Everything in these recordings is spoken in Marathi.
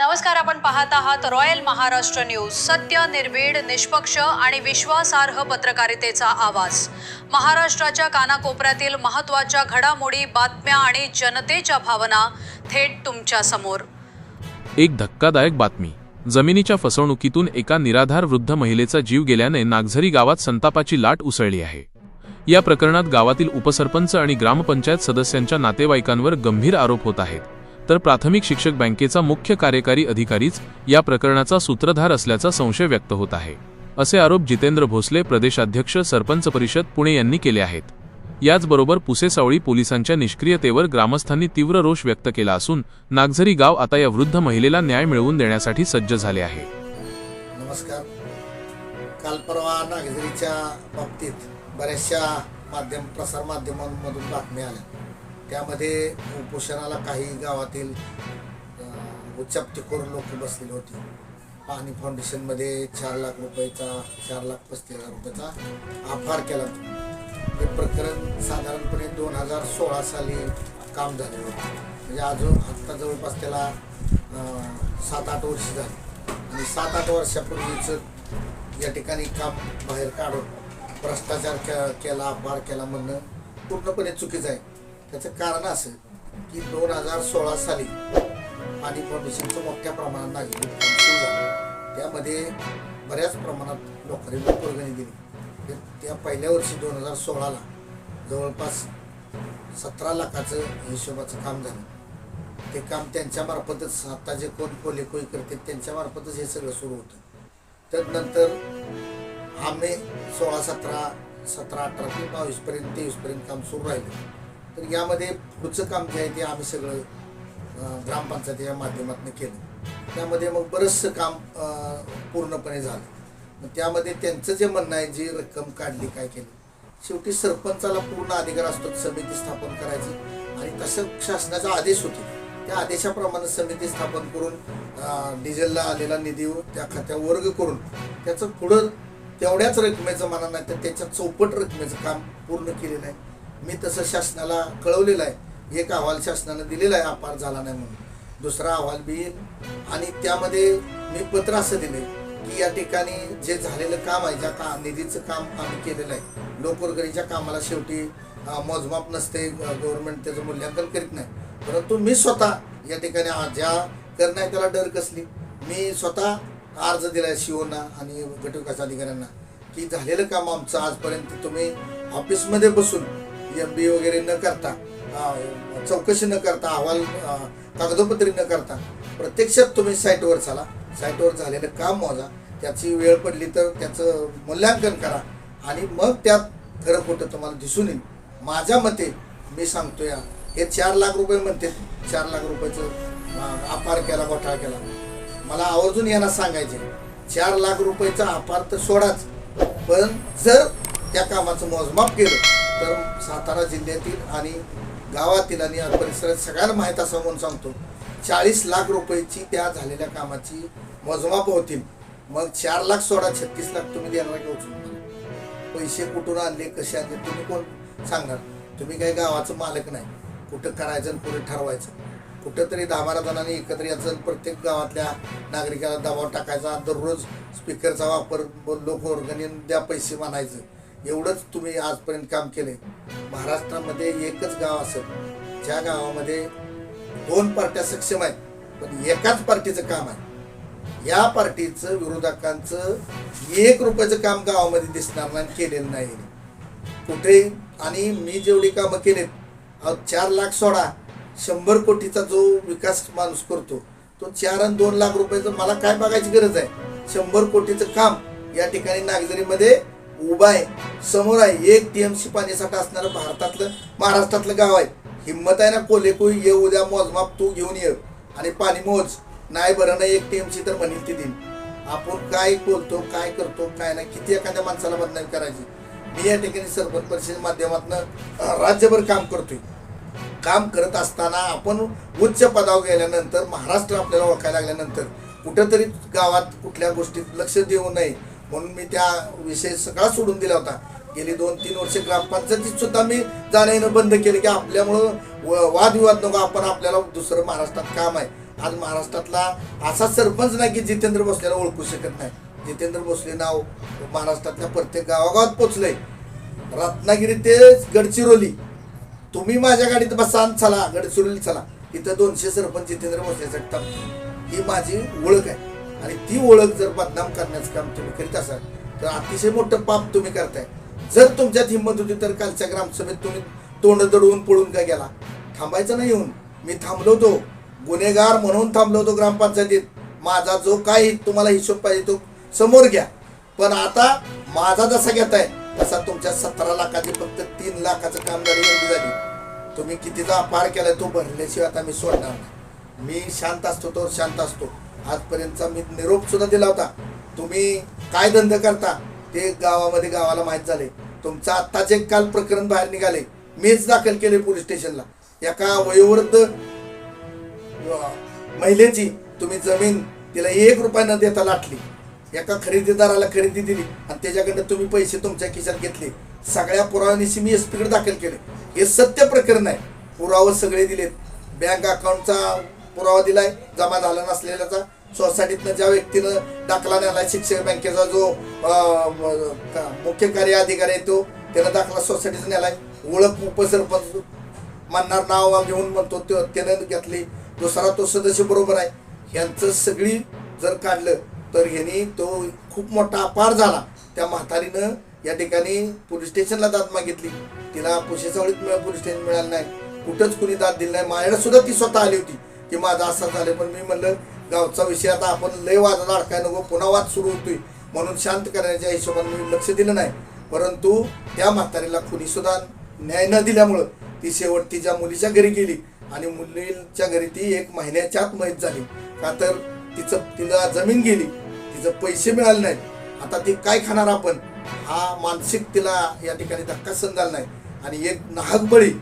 नमस्कार आपण पाहत आहात रॉयल महाराष्ट्र न्यूज. सत्य निर्भीड निष्पक्ष आणि विश्वासार्ह पत्रकारितेचा आवाज. महाराष्ट्राच्या कानाकोपऱ्यातील महत्त्वाच्या घडामोडी बातम्या आणि जनतेच्या भावना थेट तुमच्यासमोर. एक धक्कादायक बातमी. जमिनीच्या फसवणुकीतून एका निराधार वृद्ध महिलेचा जीव गेल्याने नागझरी गावात संतापाची लाट उसळली आहे. या प्रकरणात गावातील उपसरपंच आणि ग्रामपंचायत सदस्यांच्या नातेवाईकांवर गंभीर आरोप होत आहेत. तर प्राथमिक शिक्षक बँकेचा मुख्य कार्यकारी अधिकारीच या प्रकरणाचा सूत्रधार असल्याचा संशय व्यक्त होत आहे. असे आरोप जितेंद्र भोसले प्रदेशाध्यक्ष सरपंच परिषद पुणे यांनी केले आहेत. याचबरोबर पुसेसावळी पोलिसांच्या निष्क्रियतेवर ग्रामस्थांनी तीव्र रोष व्यक्त केला असून नागझरी गाव आता या वृद्ध महिलेला न्याय मिळवून देण्यासाठी सज्ज झाले आहे. नमस्कार. काल परवा नागझरीच्या बाबतीत बऱ्याचशा माध्यम प्रसार माध्यमांमधून बातम्या आल्या. त्यामध्ये उपोषणाला काही गावातील अं, लोक बसलेले होते. पाणी फाउंडेशनमध्ये चार लाख रुपयाचा चार लाख पस्तीस हजार रुपयाचा आभार केला हे प्रकरण साधारणपणे दोन हजार सोळा साली काम झालेलं होतं. म्हणजे अजून आत्ता जवळपास त्याला सात आठ वर्ष झाली. आणि सात आठ वर्षापूर्वीचं या ठिकाणी काम बाहेर काढून भ्रष्टाचार के केला अपहार केला म्हणणं पूर्णपणे चुकीचं आहे. त्याचं कारण असं की दोन हजार सोळा साली पाणी फाउंडेशनचं मोठ्या प्रमाणात नागरिक झालं. त्यामध्ये बऱ्याच प्रमाणात लोकांनी वर्गणी दिली त्या पहिल्या वर्षी दोन हजार सोळाला जवळपास सतरा लाखाचं हिशोबाचं काम झालं. ते काम त्यांच्यामार्फतच आता जे कोण कोलेकोई करते त्यांच्यामार्फतच हे सगळं सुरू होतं. त्यानंतर आम्ही सोळा सतरा सतरा अठरा ते बावीसपर्यंत तेवीसपर्यंत काम सुरू राहिलं. तर यामध्ये पुढचं काम जे आहे ते आम्ही सगळं ग्रामपंचायतीच्या माध्यमातून केलं. त्यामध्ये मग बरंचसं काम पूर्णपणे झालं. मग त्यामध्ये त्यांचं जे म्हणणं आहे जी रक्कम काढली काय केलं? शेवटी सरपंचाला पूर्ण अधिकार असतो समिती स्थापन करायची. आणि तसं शासनाचा आदेश होते. त्या आदेशाप्रमाणे समिती स्थापन करून डिझेलला आलेला निधी त्या खात्यावर वर्ग करून त्याचं पुढं तेवढ्याच रकमेचं म्हणा नाही तर त्याच्या चौपट रकमेचं काम पूर्ण केलेलं आहे. मी तसं शासनाला कळवलेलं आहे. एक अहवाल शासनानं दिलेला आहे अपार झाला नाही म्हणून. दुसरा अहवाल बी आणि त्यामध्ये मी पत्र असं दिले की या ठिकाणी जे झालेलं काम आहे ज्या का निधीचं काम आम्ही केलेलं आहे लोकवर्गणीच्या कामाला शेवटी मोजमाप नसते गव्हर्नमेंट त्याचं मूल्यांकन करीत नाही. परंतु मी स्वतः या ठिकाणी ज्या करणार त्याला डर कसली? मी स्वतः अर्ज दिलाय शिवना आणि गटविकास अधिकाऱ्यांना की झालेलं काम आमचं आजपर्यंत तुम्ही ऑफिसमध्ये बसून एम बी वगैरे न करता चौकशी न करता अहवाल कागदोपत्री न करता प्रत्यक्षात तुम्ही साईटवर चला. साईटवर झालेलं काम मोजा. त्याची वेळ पडली तर त्याचं मूल्यांकन करा. आणि मग त्यात खरं खोटं तुम्हाला दिसून येईल. माझ्या मते मी सांगतो या हे चार लाख रुपये म्हणते. चार लाख रुपयाचं अपार केला घोटाळा केला. मला आवर्जून यांना सांगायचे चार लाख रुपयाचा अपार तर सोडाच. पण जर त्या कामाचं मोजमाप केलं तर सातारा जिल्ह्यातील आणि गावातील आणि परिसरात सगळ्यांना माहीत असं म्हणून सांगतो चाळीस लाख रुपयाची त्या झालेल्या कामाची मोजमाप होतील मग चार लाख सोळा छत्तीस लाख तुम्ही द्यायला का उचलून? पैसे कुठून आणले कसे आणले तुम्ही कोण सांगणार? तुम्ही काही गावाचं मालक नाही. कुठं करायचं आणि कुठं ठरवायचं? कुठंतरी दहा बारा जणांनी एकत्र यायचं प्रत्येक गावातल्या नागरिकाला दबाव टाकायचा. दररोज स्पीकरचा वापर लोकवर्गणी द्या पैसे मानायचं. एवढंच तुम्ही आजपर्यंत काम केले. महाराष्ट्रामध्ये एकच गाव असेल. ज्या गावामध्ये दोन पार्ट्या सक्षम आहेत पण एकाच पार्टीचं काम आहे. या पार्टीचं विरोधकांचं एक रुपयाचं काम गावामध्ये दिसणार नाही केलेलं नाही. कुठे? आणि मी जेवढी कामं केलीत अहो, चार लाख सोडा. शंभर कोटीचा जो विकास माणूस करतो तो चार आणि दोन लाख रुपयाचं मला काय बघायची गरज आहे? शंभर कोटीचं काम या ठिकाणी नागझरीमध्ये उभा आहे. समोर आहे. एक टीएमसी पाणीसाठा असणारं भारतातलं महाराष्ट्रातलं गाव आहे. हिंमत आहे ना कोले कोई ये उद्या मोजमाप तू घेऊन ये. आणि पाणी मोज. नाही बरं नाही एक टीएमसी तर म्हणेल ती दिन आपण काय बोलतो काय करतो काय नाही किती एखाद्या माणसाला बदनामी करायची? मी या ठिकाणी सरपंच परिषद माध्यमातून राज्यभर काम करतोय. काम करत असताना आपण उच्च पदावर गेल्यानंतर महाराष्ट्र आपल्याला ओळखायला लागल्यानंतर कुठंतरी गावात कुठल्या गोष्टीत लक्ष देऊ नये. म्हणून मी त्या विषय सगळा सोडून दिला होता. गेली दोन तीन वर्ष ग्रामपंचायतीत सुद्धा मी जाणं येणं बंद केले की आपल्यामुळं व- वादविवाद नको आपण आपल्याला दुसरं महाराष्ट्रात काम आहे. आज महाराष्ट्रातला असा सरपंच नाही की जितेंद्र भोसलेला ओळखू शकत नाही. जितेंद्र भोसले नाव महाराष्ट्रातल्या प्रत्येक गावागावात पोचलंय. रत्नागिरी ते गडचिरोली. तुम्ही माझ्या गाडीत बसा आणि चला गडचिरोली चला. इथं दोनशे सरपंच जितेंद्र भोसलेसाठी थांबतील ही माझी ओळख आहे. आणि ती ओळख जर बदनाम करण्याचं काम तुम्ही करीत असाल तर अतिशय मोठं पाप तुम्ही करताय. जर तुमच्यात हिंमत होती तर कालच्या ग्रामसभेत तुम्ही तोंड दडवून पळून का गेला? थांबायचं नाही येऊन. मी थांबलो होतो गुन्हेगार म्हणून थांबलो होतो ग्रामपंचायतीत. माझा जो काही तुम्हाला हिशोब पाहिजे तो समोर घ्या. पण आता माझा जसा घेताय तसा तुमच्या सतरा लाखाची फक्त तीन लाखाचं काम झाली एवढी झाली. तुम्ही कितीचा अपार केलाय तो भरल्याशिवाय आता मी सोडणार नाही. मी शांत असतो तो शांत असतो. आजपर्यंतचा मी निरोप सुद्धा दिला होता. तुम्ही काय धंदा करता ते गावामध्ये गावाला माहीत झाले. तुमचं आत्ताचे काल प्रकरण बाहेर निघाले. मीच दाखल केले पोलीस स्टेशनला. एका वयोवृद्ध महिलेची तुम्ही जमीन तिला एक रुपया न देता लाटली. एका खरेदीदाराला खरेदी दिली आणि त्याच्याकडनं तुम्ही पैसे तुमच्या खिशात घेतले. सगळ्या पुराव्यानिशी मी एस पीकडे दाखल केले. हे सत्य प्रकरण आहे. पुरावे सगळे दिलेत. बँक अकाउंटचा पुरावा दिलाय. जमा झाला नसलेल्याचा. सोसायटीतनं ज्या व्यक्तीनं दाखला नेला शिक्षक बँकेचा जो का- मुख्य कार्य अधिकारी आहे तो त्यानं दाखला सोसायटीचा नेलाय. ओळख उपसरपंच म्हणणार नाव घेऊन म्हणतो त्यो- त्यानं घेतली. दुसरा तो सदस्य बरोबर आहे. ह्यांचं सगळी जर काढलं तर ह्यांनी तो खूप मोठा अपार झाला. त्या म्हातारीनं या ठिकाणी पोलीस स्टेशनला दाद मागितली. तिला पुशेसावळीत पोलीस स्टेशन मिळालं नाही. कुठंच कुणी दाद दिली नाही. माझ्याकडे सुद्धा ती स्वतः आली होती. की माझं असं झालं पण मी म्हणलं गावचा विषय आता आपण लय वादात अडकाय नको पुन्हा वाद सुरू होतोय. म्हणून शांत करण्याच्या हिशोबाने मी लक्ष दिलं नाही. परंतु त्या म्हातारीला कुणीसुद्धा न्याय न दिल्यामुळं ती शेवट तिच्या मुलीच्या घरी गेली आणि मुलीच्या घरी ती एक महिन्याच्या आत माहीत झाली. का तर तिचं तिला जमीन गेली तिचं पैसे मिळाले नाहीत. आता ती काय खाणार आपण? हा मानसिक तिला या ठिकाणी धक्का सहन झाला नाही. आणि एक नाहक बळी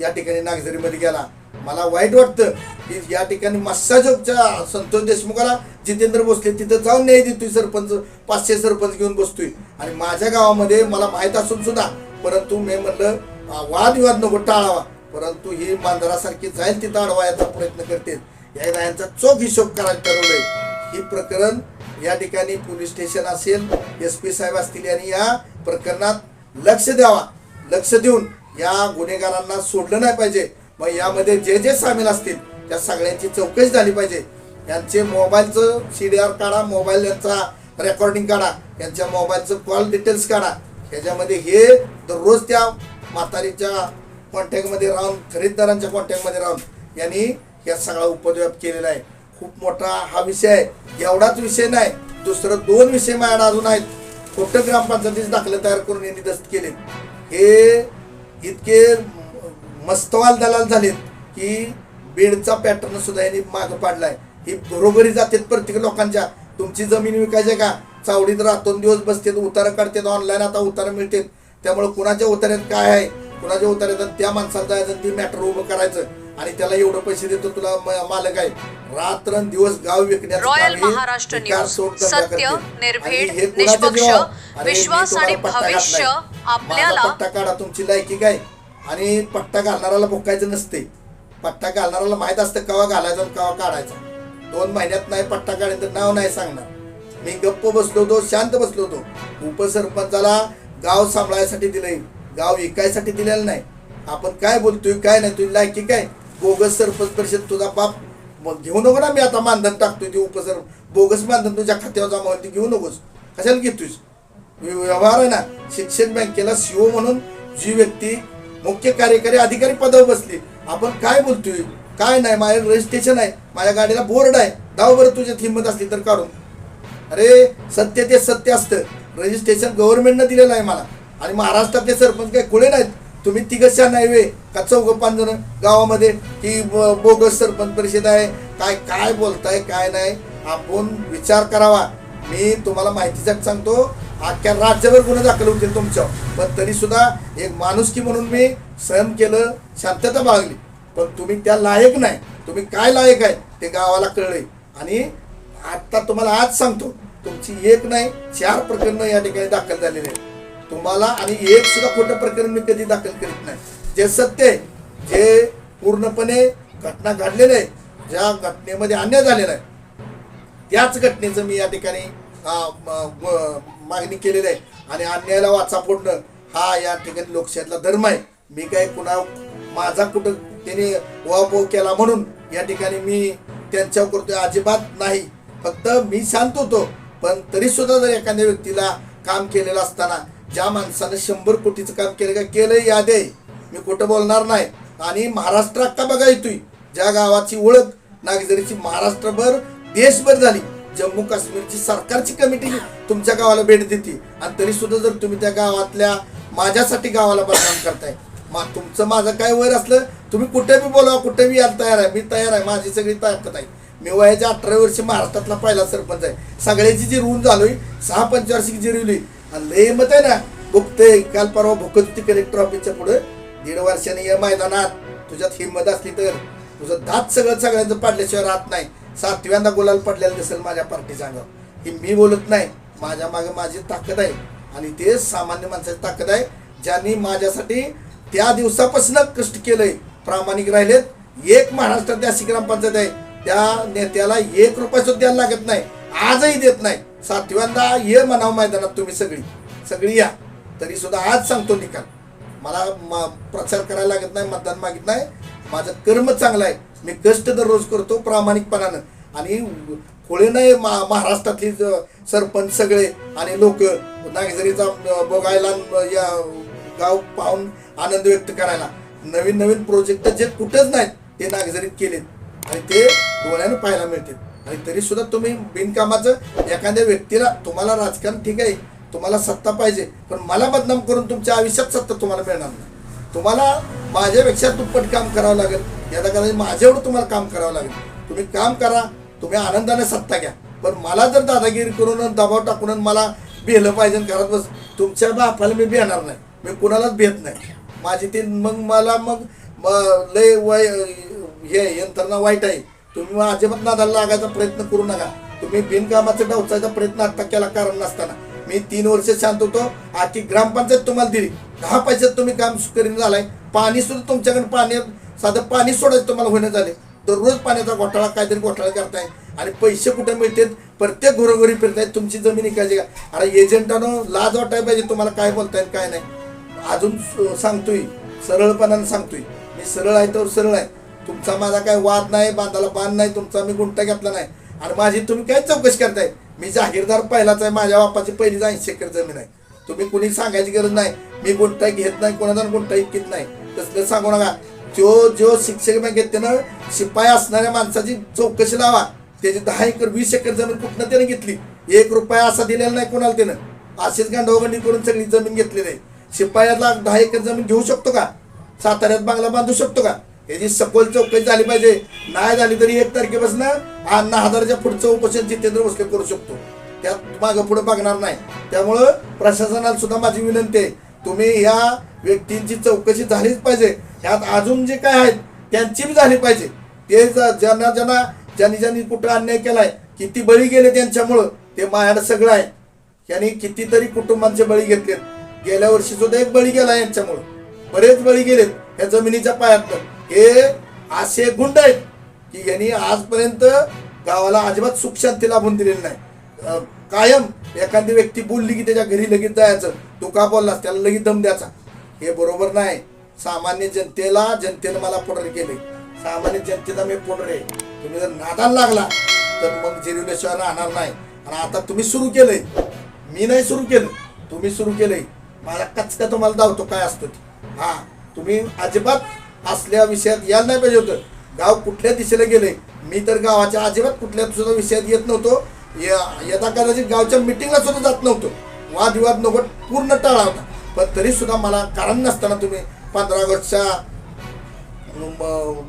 या ठिकाणी नागझरीमध्ये गेला. मला वाईट वाटतं. की या ठिकाणी मस्साजोगच्या संतोष देशमुखाला जितेंद्र भोसले तिथं जाऊन न्याय देतोय सरपंच पाचशे सरपंच घेऊन बसतोय. आणि माझ्या गावामध्ये मला माहीत असून सुद्धा परंतु मी म्हणलं वादविवाद नको टाळावा. परंतु ही मांजरासारखी जाईल तिथं अडवायचा प्रयत्न करते. एकदा यांचा चोख हिशोब करायला ठरवलंय. ही प्रकरण या ठिकाणी पोलीस स्टेशन असेल एस पी साहेब असतील यांनी या प्रकरणात लक्ष द्यावा. लक्ष देऊन या गुन्हेगारांना सोडलं नाही पाहिजे. मग यामध्ये जे जे सामील असतील त्या सगळ्यांची चौकशी झाली पाहिजे. यांचे मोबाईलचं सी डी आर काढा मोबाईल यांचा रेकॉर्डिंग काढा यांच्या मोबाईलचं कॉल डिटेल्स काढा. ह्याच्यामध्ये हे दररोज त्या म्हातारीच्या कॉन्टॅक्टमध्ये राहून खरेदीदारांच्या कॉन्टॅक्टमध्ये राहून यांनी या सगळा उपद्व्याप केलेला आहे. खूप मोठा हा विषय आहे. एवढाच विषय नाही दुसरं दोन विषय माझ्याकडे अजून आहेत. खोटं ग्रामपंचायतीचे दाखले तयार करून यांनी दस्त केले हे इतके मस्तवाल दलाल झालेत की बीडचा पॅटर्न सुद्धा यांनी मागं पाडलाय. ही बरोबरी जातात प्रत्येक लोकांच्या. तुमची जमीन विकायची का? चावडीत राहतो दिवस बसतात उतारं काढतात ऑनलाईन आता उतारं मिळतात. त्यामुळे कुणाच्या उतार्यात काय आहे? कुणाच्या उतार्यात त्या माणसाला जायचं ती मॅटर उभं करायचं. आणि त्याला एवढं पैसे देतो तुला मालक आहे. रात्र दिवस गाव विकण्याचं विश्वास आणि भविष्य. आपल्याला पट्टा काढा तुमची लायकी काय? आणि पट्टा घालणाऱ्याला भोकायचं नसते. पट्टा घालणाऱ्याला माहीत असतं केव्हा घालायचा आणि केव्हा काढायचा. दोन महिन्यात नाही पट्टा काढेल तर नाव नाही सांगणार. मी गप्प बसलो होतो शांत बसलो होतो. उपसरपंचाला गाव सांभाळायसाठी दिलंय. गाव विकायसाठी दिलेलं नाही. आपण काय बोलतोय काय नाही तुझी लायकी काय? बोगस सरपंच परिषद तुझा बाप. मग घेऊ नको ना मी आता मानधन टाकतोय ते उपसर बोगस मानधन तुझ्या खात्यावर जमा होईल घेऊ नकोस. कशाला घेतोयस? व्यवहार आहे ना. शिक्षण बँकेला सीओ म्हणून जी व्यक्ती मुख्य कार्यकारी अधिकारी पदावर बसले. आपण काय बोलतोय? काय नाही? माझ्या रजिस्ट्रेशन आहे. माझ्या गाडीला बोर्ड आहे. दाव बरं तुझ्यात हिंमत असली तर काढून. अरे सत्य ते सत्य असतं. रजिस्ट्रेशन गव्हर्नमेंटनं दिलेलं आहे मला. आणि महाराष्ट्रातले सरपंच काही खुळे नाहीत. तुम्ही तिघशा नाही वे का चौघ पाच जण गावामध्ये की बोगस सरपंच परिषद आहे? काय काय बोलताय? काय नाही? आपण विचार करावा. मी तुम्हाला माहितीसाठी सांगतो. अख्ख्या राज्यभर गुन्हे दाखल होतील तुमच्यावर. पण तरी सुद्धा एक माणुसकी म्हणून मी सहन केलं शांतता बाळगली. पण तुम्ही त्या लायक नाही. तुम्ही काय लायक आहे ते गावाला कळले. आणि आता तुम्हाला आज सांगतो तुमची एक नाही चार प्रकरणं या ठिकाणी दाखल झालेली आहेत. तुम्हाला आणि एक सुद्धा खोटं प्रकरण मी कधी दाखल करीत नाही. जे सत्य आहे जे पूर्णपणे घटना घडलेलं आहे ज्या घटनेमध्ये अन्याय झालेला आहे त्याच घटनेचं मी या ठिकाणी मागणी केलेली आहे. आणि अन्यायाला वाचा फोडणं हा या ठिकाणी लोकशाहीतला धर्म आहे. मी काय कुणा माझा कुठं त्याने वापव केला म्हणून या ठिकाणी मी त्यांच्यावर करतोय अजिबात नाही. फक्त मी शांत होतो. पण तरी सुद्धा जर एखाद्या व्यक्तीला काम केलेलं असताना ज्या माणसानं शंभर कोटीचं काम केलं का केलं याद. आहे मी कुठं बोलणार नाही. आणि महाराष्ट्र का बघा येतोय ज्या गावाची ओळख नागझरीची महाराष्ट्रभर देशभर झाली. जम्मू काश्मीरची सरकारची कमिटी तुमच्या गावाला भेट देते. आणि तरी सुद्धा जर तुम्ही त्या गावातल्या माझ्यासाठी गावाला बदनाम करताय मा तुमचं माझं काय वैर असलं तुम्ही कुठे बी बोलावा कुठे बी यायला तयार आहे. मी तयार आहे माझी सगळी ताकद आहे. मी वयाच्या अठरा वर्षी महाराष्ट्रातला पहिला सरपंच आहे. सगळ्याची जी रून झालोय सहा पंचवार्षिक जिरवली आणि लय मत आहे ना भुकते काल परवा भुकत होती कलेक्टर ऑफिसच्या पुढे दीड वर्षाने या मैदानात तुझ्यात हिंमत असली तर तुझं दात सगळं सगळ्यांचं पाडल्याशिवाय राहत नाही. सातव्यांदा गुलाल पडलेला दिसेल माझ्या पार्टीच्या अंगावर हे मी बोलत नाही. माझ्या मागे माझी ताकद आहे. आणि ते सामान्य माणसाची ताकद आहे ज्यांनी माझ्यासाठी त्या दिवसापासून कष्ट केलंय. प्रामाणिक राहिलेत. एक महाराष्ट्रात अशी ग्रामपंचायत आहे. त्या नेत्याला एक रुपया सुद्धा द्यायला लागत नाही. आजही देत नाही. सातव्यांदा ये म्हणाव मैदानात तुम्ही सगळी. सगळी या. तरी सुद्धा आज सांगतो निकाल. मला प्रचार करायला लागत नाही मतदान मागित नाही. माझं कर्म चांगलं आहे. मी कष्ट दररोज करतो प्रामाणिकपणानं. आणि कोळी नाही मा महाराष्ट्रातली सरपंच सगळे आणि लोक नागझरीचा बघायला या गाव पाहून आनंद व्यक्त करायला. नवीन नवीन प्रोजेक्ट जे कुठंच नाहीत ते नागझरीत केलेत. आणि ते डोळ्यानं पाहायला मिळतील. आणि तरी सुद्धा तुम्ही बिनकामाचं एखाद्या व्यक्तीला तुम्हाला राजकारण ठीक आहे तुम्हाला सत्ता पाहिजे पण मला बदनाम करून तुमच्या आयुष्यात सत्ता तुम्हाला मिळणार नाही. तुम्हाला माझ्यापेक्षा दुप्पट काम करावं लागेल. याचा कारण माझ्यावर तुम्हाला काम करावं लागेल. तुम्ही काम करा तुम्ही आनंदाने सत्ता घ्या. पण मला जर दादागिरी करून दबाव टाकून आणि मला भेलं पाहिजे घरात बस तुमच्या बापाला मी भेणार नाही. मी कुणालाच भेट नाही. माझी ते मग मला मग लय वय हे यंत्रणा वाईट आहे. तुम्ही अजिबात नादाला लागायचा प्रयत्न करू नका. तुम्ही बिनकामाचा डावचायचा प्रयत्न आत्ता केला कारण नसताना. मी तीन वर्ष शांत होतो. आखी ग्रामपंचायत तुम्हाला दिली. दहा पैशात तुम्ही काम करीन झालाय पाणी सुद्धा तुमच्याकडे पाणी साधं पाणी सोडायचं तुम्हाला होणं झाले. दररोज पाण्याचा घोटाळा काहीतरी घोटाळा करताय. आणि पैसे कुठे मिळतात? प्रत्येक घरोघरी फिरतायत. तुमची जमीन इकायची का? आणि एजंटानं लाज वाटायला पाहिजे तुम्हाला काय बोलतायत काय नाही. अजून सांगतोय सरळपणानं सांगतोय. मी सरळ आहे तर सरळ आहे. तुमचा माझा काय वाद नाही बांधाला बांध नाही तुमचा मी गुंटा घेतला नाही. आणि माझी तुम्ही काय चौकशी करताय? मी जाहीरदार पहिलाच आहे माझ्या बापाची पहिलीच ऐंशी एकर जमीन आहे. तुम्ही कुणी सांगायची गरज नाही. मी गुंटा घेत नाही कोणाचा कोणताही घेत नाही. तसलं सांगू नका. जो जो शिक्षक बँक घेत त्यानं शिपाई असणाऱ्या माणसाची चौकशी लावा. त्याची दहा एकर वीस एकर जमीन कुठनं त्याने घेतली? एक रुपया असा दिलेला नाही कोणाला त्यानं. अशीच गांडवगंडी करून सगळी जमीन घेतली नाही. शिपायाला दहा एकर जमीन घेऊ शकतो का? साताऱ्यात बांगला बांधू शकतो का? याची सखोल चौकशी झाली पाहिजे. नाही झाली तरी एक तारखेपासून अण्णा हजाराच्या पुढचं उपोषण जितेंद्र भोसले करू शकतो. त्यात मागं पुढे बघणार नाही. त्यामुळं प्रशासनाला सुद्धा माझी विनंती आहे तुम्ही या व्यक्तींची चौकशी झालीच पाहिजे. ह्यात अजून जे काय आहेत त्यांची बी झाली पाहिजे. ते ज- ज्यांना ज्यांना ज्यांनी ज्यांनी कुठं अन्याय केलाय किती बळी गेले त्यांच्यामुळं ते माझ्याकडे सगळं आहे यांनी कितीतरी कुटुंबांचे बळी घेतलेत. गेल्या वर्षी सुद्धा एक बळी गेला यांच्यामुळं. बरेच बळी गेलेत या जमिनीच्या पायात हे असे गुंड आहेत की यांनी आजपर्यंत गावाला अजिबात सुख शांती लाभून दिलेली नाही. कायम एखादी व्यक्ती बोलली की त्याच्या घरी लगेच जायचं. तू का बोललास त्याला लगेच दम द्यायचा. हे बरोबर नाही. सामान्य जनतेला जनतेनं मला पुढे केले सामान्य जनतेला मी पुढे तुम्ही जर नादाला लागला तर मग जिरवल्याशिवाय राहणार नाही. आणि आता तुम्ही सुरू केलंय. मी नाही सुरू केलं. तुम्ही सुरू केलंय. मला कचका तुम्हाला धावतो काय असतो ते. हा तुम्ही अजिबात असल्या विषयात यायला नाही पाहिजे होतं. गाव कुठल्या दिशेला गेले मी तर गावाच्या अजिबात कुठल्या दुसऱ्या विषयात येत नव्हतो. या- कदाचित गावच्या मिटिंगला सुद्धा जात नव्हतो. वादविवाद नको पूर्ण टाळा होता. पण तरी सुद्धा मला कारण नसताना तुम्ही पंधरा ऑगस्टच्या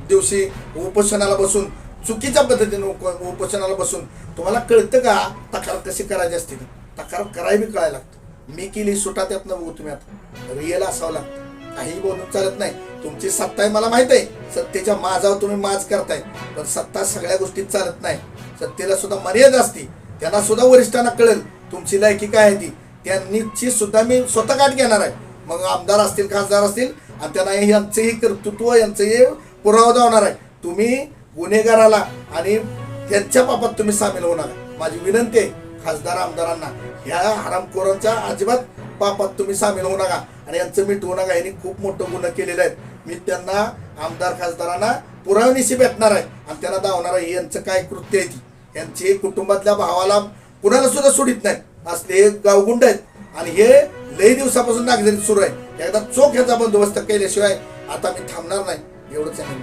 दिवशी उपोषणाला बसून चुकीच्या पद्धतीने उपोषणाला बसून तुम्हाला कळतं का तक्रार कशी करायची असते? तक्रार करायला बी कळायला लागतं. मी केली सुटा त्यात बघू तुम्ही आता. रिअल असावं लागतं. काही बोलून चालत नाही. तुमची सत्ता आहे मला माहीत आहे. सत्तेच्या माझावर तुम्ही माज करताय. पण सत्ता सगळ्या गोष्टीत चालत नाही. सत्तेला सुद्धा मर्यादा असते. त्यांना सुद्धा वरिष्ठांना कळेल तुमची लायकी काय आहे ती. त्यांनीची सुद्धा मी स्वतः गाठ घेणार आहे. मग आमदार असतील खासदार असतील आणि त्यांना यांचंही कर्तृत्व यांचंही पुरावा दावणार आहे. तुम्ही गुन्हेगाराला आणि त्यांच्या पापात तुम्ही सामील होणार माझी विनंती आहे खासदार आमदारांना ह्या हरामखोरांच्या अजिबात पापात तुम्ही सामील होऊ नका आणि यांचं मिटवू नका. यांनी खूप मोठं गुन्हा केलेलं आहे मी त्यांना आमदार खासदारांना पुरावणीशी भेटणार आहे आणि त्यांना दावणार आहे. यांचं काय कृत्य आहे ती? त्यांचे कुटुंबातल्या भावाला कुणाला सुद्धा सोडित नाही. असले गावगुंड आहेत. आणि हे लई दिवसापासून नागझरीत सुरू आहे. एकदा चोख ह्याचा बंदोबस्त केल्याशिवाय आता मी थांबणार नाही. एवढंच आहे